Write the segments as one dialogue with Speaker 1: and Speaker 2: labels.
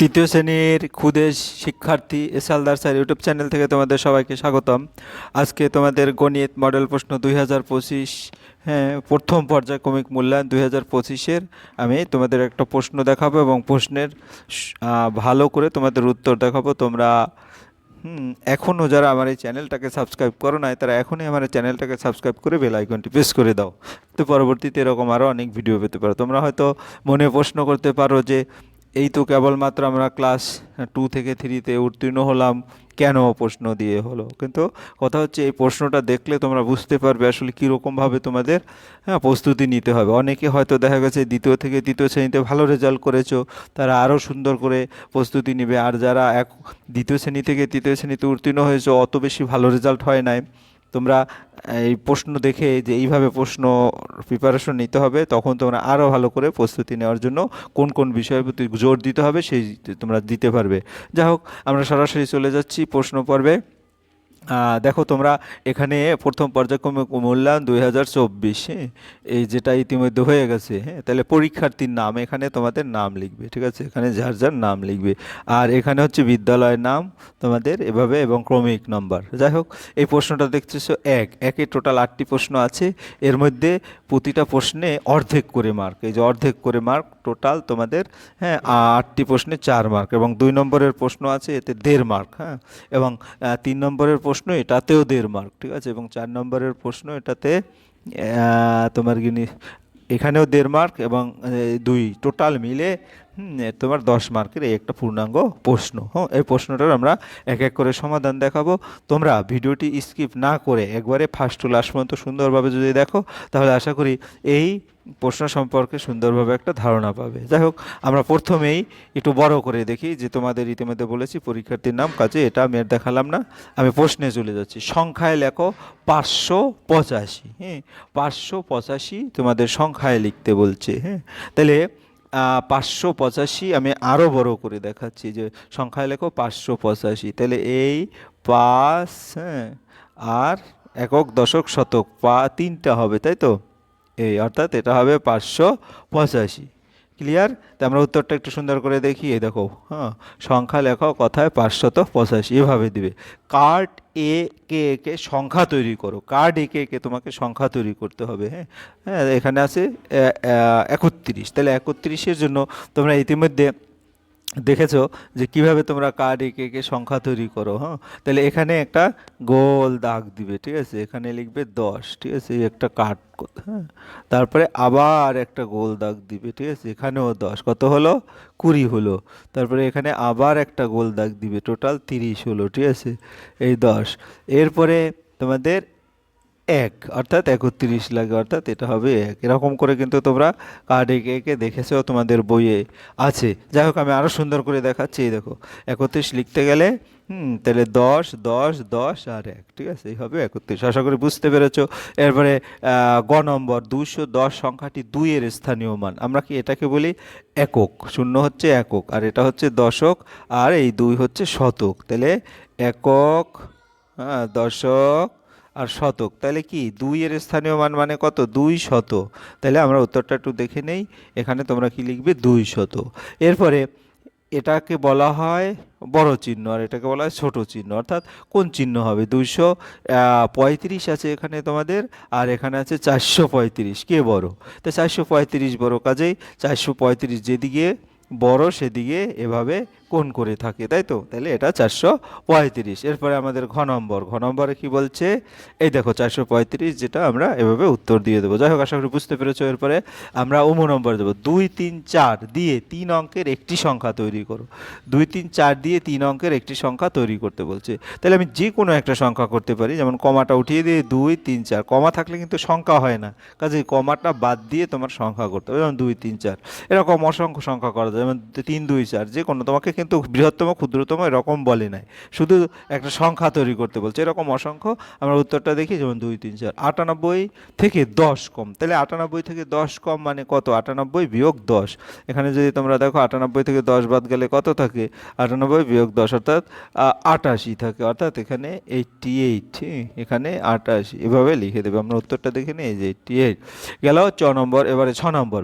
Speaker 1: তৃতীয় শ্রেণির ক্ষুদে শিক্ষার্থী এসালদার স্যার ইউটিউব চ্যানেল থেকে তোমাদের সবাইকে স্বাগতম। আজকে তোমাদের গণিত মডেল প্রশ্ন দুই হাজার পঁচিশ হ্যাঁ প্রথম পর্যায়ক্রমিক মূল্যায়ন দুই হাজার পঁচিশের। আমি তোমাদের একটা প্রশ্ন দেখাবো এবং প্রশ্নের ভালো করে তোমাদের উত্তর দেখাবো। তোমরা এখনও যারা আমার এই চ্যানেলটাকে সাবস্ক্রাইব করো নাই, তারা এখনই আমার এই চ্যানেলটাকে সাবস্ক্রাইব করে বেল আইকনটি প্রেস করে দাও। তো পরবর্তীতে এরকম আরও অনেক ভিডিও পেতে পারো। তোমরা হয়তো মনে প্রশ্ন করতে পারো যে এই তো কেবলমাত্র আমরা ক্লাস টু থেকে থ্রিতে উত্তীর্ণ হলাম। কেন প্রশ্ন দিয়ে হলো? কিন্তু কথা হচ্ছে, এই প্রশ্নটা দেখলে তোমরা বুঝতে পারবে আসলে কীরকমভাবে তোমাদের হ্যাঁ প্রস্তুতি নিতে হবে। অনেকে হয়তো দেখা গেছে দ্বিতীয় থেকে তৃতীয় শ্রেণীতে ভালো রেজাল্ট করেছ, তারা আরও সুন্দর করে প্রস্তুতি নেবে। আর যারা এক, দ্বিতীয় শ্রেণি থেকে তৃতীয় শ্রেণীতে উত্তীর্ণ হয়েছো, অত বেশি ভালো রেজাল্ট হয় নাই। তোমরা এই প্রশ্ন দেখে যে এইভাবে প্রশ্ন প্রিপারেশন নিতে হবে, তখন তোমরা আরও ভালো করে প্রস্তুতি নেওয়ার জন্য কোন কোন বিষয়ের প্রতি জোর দিতে হবে, সেই তোমরা দিতে পারবে। যাই হোক আমরা সরাসরি চলে যাচ্ছি প্রশ্ন পর্বে। দেখো তোমরা এখানে প্রথম পর্যায়ক্রমিক মূল্যায়ন দুই হাজার চব্বিশ হ্যাঁ? এই যেটা ইতিমধ্যে হয়ে গেছে হ্যাঁ? তাহলে পরীক্ষার্থীর নাম, এখানে তোমাদের নাম লিখবে, ঠিক আছে? এখানে যার যার নাম লিখবে। আর এখানে হচ্ছে বিদ্যালয়ের নাম তোমাদের এভাবে এবং ক্রমিক নম্বর। যাই হোক, এই প্রশ্নটা দেখতেছো এক, একে টোটাল আটটি প্রশ্ন আছে। এর মধ্যে প্রতিটা প্রশ্নে অর্ধেক করে মার্ক এই যে অর্ধেক করে মার্ক টোটাল তোমাদের হ্যাঁ আটটি প্রশ্নে চার মার্ক এবং দুই নম্বরের প্রশ্ন আছে এতে দেড় মার্ক হ্যাঁ এবং তিন নম্বরের প্রশ্ন এটাতেও দেড় মার্ক ঠিক আছে? এবং চার নম্বরের প্রশ্ন এটাতে তোমার গিনি, এখানেও দেড় মার্ক এবং দুই টোটাল মিলে তোমার দশ মার্কের এই একটা পূর্ণাঙ্গ প্রশ্ন। হ্যাঁ এই প্রশ্নটার আমরা এক এক করে সমাধান দেখাবো। তোমরা ভিডিওটি স্কিপ না করে একবারে ফার্স্ট টু লাস্ট পর্যন্ত সুন্দরভাবে যদি দেখো, তাহলে আশা করি এই প্রশ্ন সম্পর্কে সুন্দরভাবে একটা ধারণা পাবে। যাই হোক, আমরা প্রথমেই একটু বড় করে দেখি, যে তোমাদের ইতিমধ্যে বলেছি পরীক্ষার্থীর নাম, কাজে এটা আমি দেখালাম না। আমি প্রশ্নে চলে যাচ্ছি। সংখ্যায় লেখো পাঁচশো পঁচাশি। হ্যাঁ পাঁচশো পঁচাশি তোমাদের সংখ্যায় লিখতে বলছে। হ্যাঁ তাহলে পাঁচশো পঁচাশি আমি আরও বড় করে দেখাচ্ছি যে সংখ্যায় লেখো পাঁচশো পঁচাশি। তাহলে এই পাঁচ হ্যাঁ আর একক দশক শতক, পা, তিনটা হবে, তাই তো? এই, অর্থাৎ এটা হবে পাঁচশো পঁচাশি। ক্লিয়ার তো আমরা উত্তরটা একটু সুন্দর করে দেখি। এই দেখো হ্যাঁ সংখ্যা লেখো, কথায় পাঁচশত পঁচাশি, এভাবে দিবে। কার্ড এ কে একে সংখ্যা তৈরি করো। কার্ড একে একে তোমাকে সংখ্যা তৈরি করতে হবে হ্যাঁ? হ্যাঁ এখানে আছে একত্রিশ। তাহলে একত্রিশের জন্য তোমরা ইতিমধ্যে দেখেছ যে কীভাবে তোমরা কার্ড এঁকে এঁকে সংখ্যা তৈরি করো হ্যাঁ? তাহলে এখানে একটা গোল দাগ দিবে, ঠিক আছে? এখানে লিখবে দশ, ঠিক আছে? একটা কাট হ্যাঁ? তারপরে আবার একটা গোল দাগ দিবে, ঠিক আছে? এখানেও দশ, কত হলো? কুড়ি হলো। তারপরে এখানে আবার একটা গোল দাগ দিবে টোটাল তিরিশ হলো, ঠিক আছে? এই দশ। এরপরে তোমাদের এক, অর্থাৎ একত্রিশ লাগে, অর্থাৎ এটা হবে এক। এরকম করে কিন্তু তোমরা কার্ড এঁকে এঁকে দেখেছ তোমাদের বইয়ে আছে। যাই হোক, আমি আরও সুন্দর করে দেখাচ্ছি, এই দেখো। একত্রিশ লিখতে গেলে, হুম, তাহলে দশ দশ দশ আর এক, ঠিক আছে? এই হবে একত্রিশ। আশা করি বুঝতে পেরেছ। এরপরে গ নম্বর দুশো দশ সংখ্যাটি দুইয়ের স্থানীয় মান। আমরা কি এটাকে বলি একক? শূন্য হচ্ছে একক, আর এটা হচ্ছে দশক, আর এই দুই হচ্ছে শতক। তাহলে একক হ্যাঁ দশক আর শতক। তাহলে কি দুই এর স্থানীয় মান মানে কত? দুই শত তাহলে আমরা উত্তরটা একটু দেখে নেই। এখানে তোমরা কি লিখবে? দুই শত এরপরে এটাকে বলা হয় বড় চিহ্ন আর এটাকে বলা হয় ছোট চিহ্ন। অর্থাৎ কোন চিহ্ন হবে? দুইশো পঁয়ত্রিশ আছে এখানে তোমাদের আর এখানে আছে চারশো পঁয়ত্রিশ। কে বড়? তো চারশো পঁয়ত্রিশ বড় কাজেই চারশো পঁয়ত্রিশ যেদিকে বড় সেদিকে এভাবে কোণ করে থাকে, তাই তো? তাহলে এটা চারশো পঁয়ত্রিশ। এরপরে আমাদের ঘ নম্বর, ঘ নম্বরে কি বলছে? এই দেখো, চারশো পঁয়ত্রিশ যেটা আমরা এভাবে উত্তর দিয়ে দেবো। যাই হোক, আশা করি বুঝতে পেরেছ। এরপরে আমরা উম নম্বর দেবো। দুই, তিন, চার দিয়ে তিন অঙ্কের একটি সংখ্যা তৈরি করো। দুই, তিন, চার দিয়ে তিন অঙ্কের একটি সংখ্যা তৈরি করতে বলছে। তাহলে আমি যে কোনো একটা সংখ্যা করতে পারি, যেমন কমাটা উঠিয়ে দিয়ে দুই, তিন, চার। কমা থাকলে কিন্তু সংখ্যা হয় না। কাজে কমাটা বাদ দিয়ে তোমার সংখ্যা করতে হবে। যেমন দুই, তিন, চার। এরকম অসংখ্য সংখ্যা করা যায়। যেমন তিন, দুই, চার, যে কোনো তোমাকে কিন্তু বৃহত্তম, ক্ষুদ্রতম এরকম বলে নাই। শুধু একটা সংখ্যা তৈরি করতে বলছে। এরকম অসংখ্য আমরা উত্তরটা দেখি, যেমন দুই, তিন, চার, আটানব্বই থেকে দশ কম। তাহলে আটানব্বই থেকে দশ কম মানে কত? আটানব্বই বিয়োগ দশ। এখানে যদি তোমরা দেখো, আটানব্বই থেকে দশ বাদ গেলে কত থাকে? আটানব্বই বিয়োগ দশ অর্থাৎ আটাশি থাকে। অর্থাৎ এখানে এইটটি এইট এখানে আটাশি। এভাবে লিখে দেবে। আমরা উত্তরটা দেখে নিই, এই যে এইটটি এইট গেল ছ নম্বর। এবারে ছ নম্বর।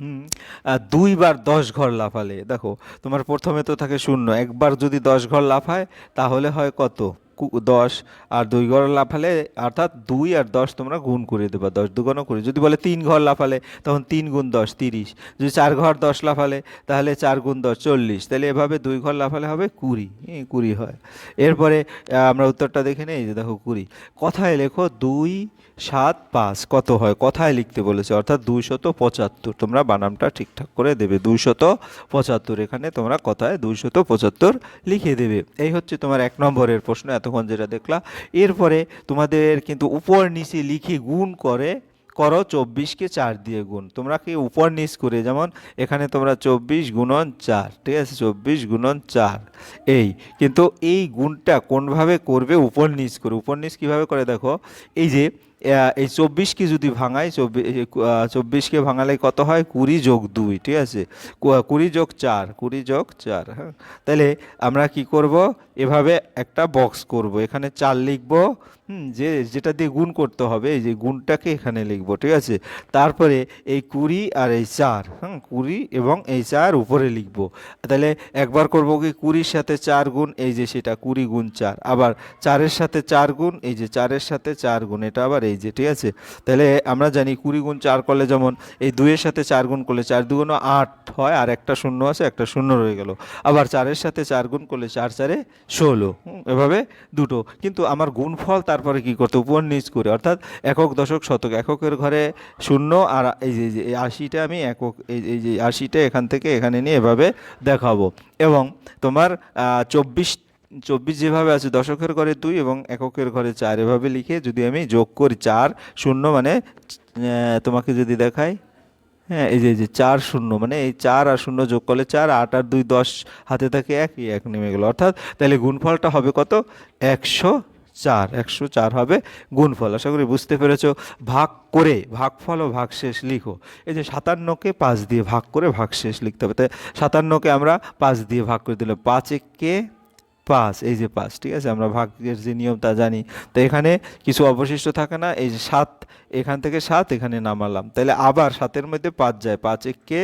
Speaker 1: হুম। আর দুইবার দশ ঘর লাফালে। দেখো, তোমার প্রথমে তো থাকে শূন্য, একবার যদি দশ ঘর লাফায়, তাহলে হয় কত? দশ আর দুই ঘর লাফালে, অর্থাৎ দুই আর দশ তোমরা গুণ করে দেবা, দশ দুগুণও করে। যদি বলে তিন ঘর লাফালে, তখন তিন গুণ দশ তিরিশ। যদি চার ঘর দশ লাফালে, তাহলে চার গুণ দশ চল্লিশ। তাহলে এভাবে দুই ঘর লাফালে হবে কুড়ি। কুড়ি হয়। এরপরে আমরা উত্তরটা দেখে নেই যে দেখো কুড়ি। কথায় লেখো দুই, সাত, পাঁচ, কত হয়? কথায় লিখতে বলেছে, অর্থাৎ দুইশত পঁচাত্তর। তোমরা বানামটা ঠিকঠাক করে দেবে, দুইশত পঁচাত্তর। এখানে তোমরা কথায় দুইশত পঁচাত্তর লিখে দেবে। এই হচ্ছে তোমার এক নম্বরের প্রশ্ন এতক্ষণ যেটা দেখলাম এরপরে তোমাদের কিন্তু উপর নিচে লিখে গুণ করে, করো চব্বিশকে চার দিয়ে গুণ। তোমরা কি উপর নিচ করে, যেমন এখানে তোমরা চব্বিশ গুণন চার, ঠিক আছে? চব্বিশ গুণন চার। এই, কিন্তু এই গুণটা কোনভাবে করবে? উপর নিচ করে। উপর নিচ কীভাবে করে দেখো? এই যে এই চব্বিশকে যদি ভাঙাই চব্বিশ চব্বিশকে ভাঙালে কত হয়? কুড়ি যোগ দুই, ঠিক আছে? কুড়ি যোগ চার, কুড়ি যোগ চার হ্যাঁ? তাহলে আমরা কি করব? এভাবে একটা বক্স করব। এখানে চার লিখব, হুম, যে, যেটা দিয়ে গুণ করতে হবে, এই যে গুণটাকে এখানে লিখব, ঠিক আছে? তারপরে এই কুড়ি আর এই চার, হুম, কুড়ি এবং এই চার উপরে লিখব। তাহলে একবার করব কি সাথে চার গুণ, এই যে সেটা কুড়ি গুণ চার। আবার চারের সাথে চার গুণ, এই যে চারের সাথে চার গুণ, এটা আবার এই যে, ঠিক আছে? তাহলে আমরা জানি কুড়ি গুণ চার করলে যেমন এই দুইয়ের সাথে চার গুণ করলে চার দুগুণ আট হয়, আর একটা শূন্য আছে, একটা শূন্য রয়ে গেল। আবার চারের সাথে চার গুণ করলে চার চারে ষোলো। এভাবে দুটো। কিন্তু আমার গুণফল তারপরে কি করতে উপর নিচ করে। অর্থাৎ একক, দশক, শতক। এককের ঘরে শূন্য, আর এই যে আশিটা আমি একক এই যে আশিটা এখান থেকে এখানে নিয়ে এভাবে দেখাবো। এবং তোমার চব্বিশ চব্বিশ যেভাবে আছে, দশকের ঘরে দুই এবং এককের ঘরে চার, এভাবে লিখে যদি আমি যোগ করি, চার শূন্য মানে তোমাকে যদি দেখাই হ্যাঁ এই যে যে, চার শূন্য মানে এই চার আর শূন্য যোগ করলে চার, আট আর দুই, দশ, হাতে থাকে এক এক নেমে গেলো। অর্থাৎ তাহলে গুণফলটা হবে কত? একশো চার, একশো চার হবে গুণফল। আশা করি বুঝতে পেরেছ। ভাগ করে, ভাগফল ও ভাগশেষ লিখো। এই যে সাতান্নকে পাঁচ দিয়ে ভাগ করে ভাগশেষ লিখতে হবে। তাই সাতান্নকে আমরা পাঁচ দিয়ে ভাগ করে দিলাম। পাঁচ একে পাঁচ, এই যে পাঁচ, ঠিক আছে? আমরা ভাগের যে নিয়ম তা জানি। তো এখানে কিছু অবশিষ্ট থাকে না। এই যে সাত, এখান থেকে সাত এখানে নামালাম। তাহলে আবার সাতের মধ্যে পাঁচ যায়। পাঁচ একে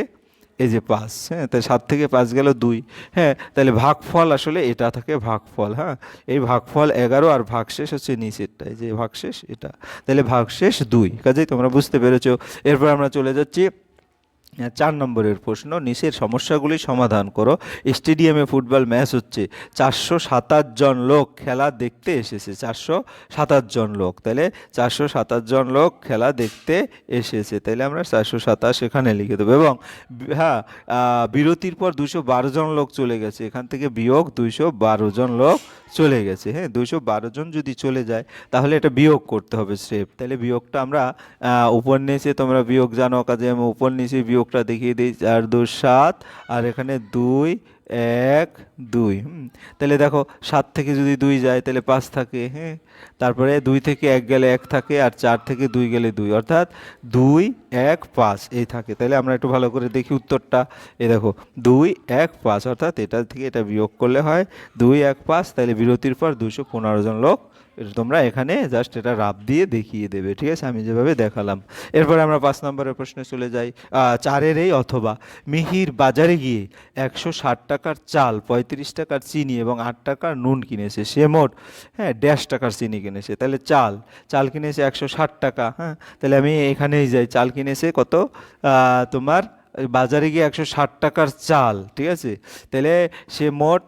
Speaker 1: এই যে পাঁচ হ্যাঁ তাই সাত থেকে পাঁচ গেল দুই হ্যাঁ তাহলে ভাগফল আসলে এটা থাকে ভাগফল হ্যাঁ এই ভাগফল এগারো আর ভাগশেষ হচ্ছে নিচেরটা এই যে ভাগশেষ এটা, তাহলে ভাগশেষ দুই, কাজেই তোমরা বুঝতে পেরেছ। এরপর আমরা চলে যাচ্ছি চার নম্বরের প্রশ্ন, নিচের সমস্যাগুলি সমাধান করো। স্টেডিয়ামে ফুটবল ম্যাচ হচ্ছে। চারশো সাতাশ জন লোক খেলা দেখতে এসেছে। চারশো সাতাশ জন লোক। তাহলে চারশো সাতাশ জন লোক খেলা দেখতে এসেছে। তাহলে আমরা চারশো সাতাশ এখানে লিখে দেবো। এবং হ্যাঁ বিরতির পর দুশো বারো জন লোক চলে গেছে। এখান থেকে বিয়োগ দুইশো বারো জন লোক চলে গেছে। হ্যাঁ দুইশো বারো জন যদি চলে যায়, তাহলে এটা বিয়োগ করতে হবে স্টেপ। তাহলে বিয়োগটা আমরা উপর নিচে তোমরা বিয়োগ জানো কাজে আমি উপর নিচে বিয়োগটা দেখিয়ে দিই চার দু সাত আর এখানে দুই এক, দুই। তাহলে দেখো, সাত থেকে যদি দুই যায়, তাহলে পাঁচ থাকে হ্যাঁ? তারপরে দুই থেকে এক গেলে এক থাকে, আর চার থেকে দুই গেলে দুই। অর্থাৎ দুই, এক, পাঁচ, এই থাকে। তাহলে আমরা একটু ভালো করে দেখি উত্তরটা। এই দেখো, দুই, এক, পাঁচ, অর্থাৎ এটা থেকে এটা বিয়োগ করলে হয় দুই, এক, পাঁচ, তাহলে বিরতির পর দুশো পনেরো জন লোক তোমরা এখানে জাস্ট এটা রাব দিয়ে দেখিয়ে দেবে, ঠিক আছে? আমি যেভাবে দেখালাম। এরপরে আমরা পাঁচ নম্বরের প্রশ্নে চলে যাই। চারের এই অথবা মিহির বাজারে গিয়ে একশো ষাট টাকার চাল, পঁয়ত্রিশ টাকার চিনি এবং আট টাকার নুন কিনেছে। সে মোট হ্যাঁ ড্যাশ টাকার চিনি কিনেছে। তাহলে চাল চাল কিনেছে একশো ষাট টাকা হ্যাঁ? তাহলে আমি এখানেই যাই। চাল কিনেছে কত? তোমার বাজারে গিয়ে একশো ষাট টাকার চাল, ঠিক আছে? তাহলে সে মোট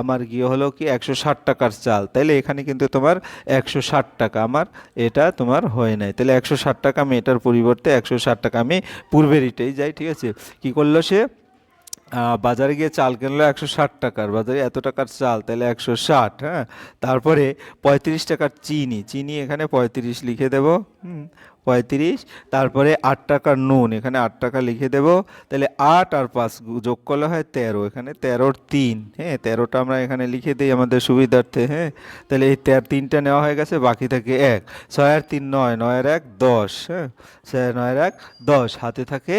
Speaker 1: আমার গিয়ে হলো কি একশো ষাট টাকার চাল। তাহলে এখানে কিন্তু তোমার একশো ষাট টাকা আমার, এটা তোমার হয় নাই। তাহলে একশো ষাট টাকা আমি এটার পরিবর্তে একশো ষাট টাকা আমি পূর্বের ইটেই যাই, ঠিক আছে? কি করল সে? বাজারে গিয়ে চাল কিনলো একশো ষাট টাকার, বাজারে এত টাকার চাল, তাহলে একশো ষাট হ্যাঁ? তারপরে পঁয়ত্রিশ টাকার চিনি চিনি এখানে পঁয়ত্রিশ লিখে দেব, হুম? পঁয়ত্রিশ, তারপরে আট টাকার নুন, এখানে আট টাকা লিখে দেব, তাহলে আট আর পাঁচ যোগ করলে হয় তেরো, এখানে তেরোর তিন হ্যাঁ তেরোটা আমরা এখানে লিখে দিই আমাদের সুবিধার্থে হ্যাঁ তাহলে এই তের তিনটা নেওয়া হয়ে গেছে, বাকি থাকে এক, ছয় আর তিন নয় নয়ের এক দশ হ্যাঁ ছয় নয়ের এক দশ, হাতে থাকে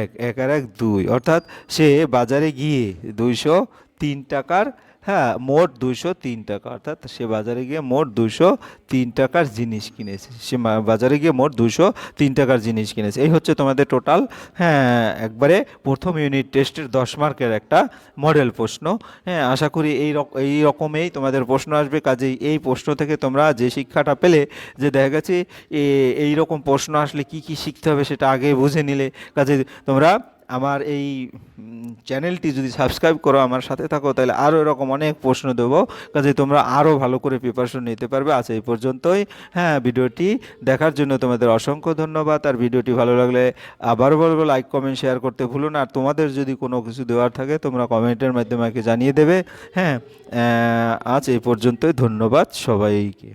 Speaker 1: এক এক আর এক দুই, অর্থাৎ সে বাজারে গিয়ে দুইশো তিন টাকার হ্যাঁ মোট দুশো তিন টাকা। অর্থাৎ সে বাজারে গিয়ে মোট দুশো তিন টাকার জিনিস কিনেছে। সে বাজারে গিয়ে মোট দুশো তিন টাকার জিনিস কিনেছে। এই হচ্ছে তোমাদের টোটাল হ্যাঁ একবারে প্রথম ইউনিট টেস্টের দশ মার্কের একটা মডেল প্রশ্ন। হ্যাঁ আশা করি এই এই রকমেই তোমাদের প্রশ্ন আসবে। কাজেই এই প্রশ্ন থেকে তোমরা যে শিক্ষাটা পেলে, যে দেখা গেছে এই রকম প্রশ্ন আসলে কি কি শিখতে হবে সেটা আগে বুঝে নিলে। কাজে তোমরা আমার এই চ্যানেলটি যদি সাবস্ক্রাইব করো আমার সাথে থাকো, তাহলে আরও এরকম অনেক প্রশ্ন দেবো। কাজে তোমরা আরও ভালো করে প্রিপারেশন নিতে পারবে। আজ এই পর্যন্তই। হ্যাঁ ভিডিওটি দেখার জন্য তোমাদের অসংখ্য ধন্যবাদ। আর ভিডিওটি ভালো লাগলে আবারও বলব লাইক কমেন্ট শেয়ার করতে ভুলো না। আর তোমাদের যদি কোনো কিছু দেওয়ার থাকে, তোমরা কমেন্টের মাধ্যমে আমাকে জানিয়ে দেবে। হ্যাঁ আজ এই পর্যন্তই। ধন্যবাদ সবাইকে।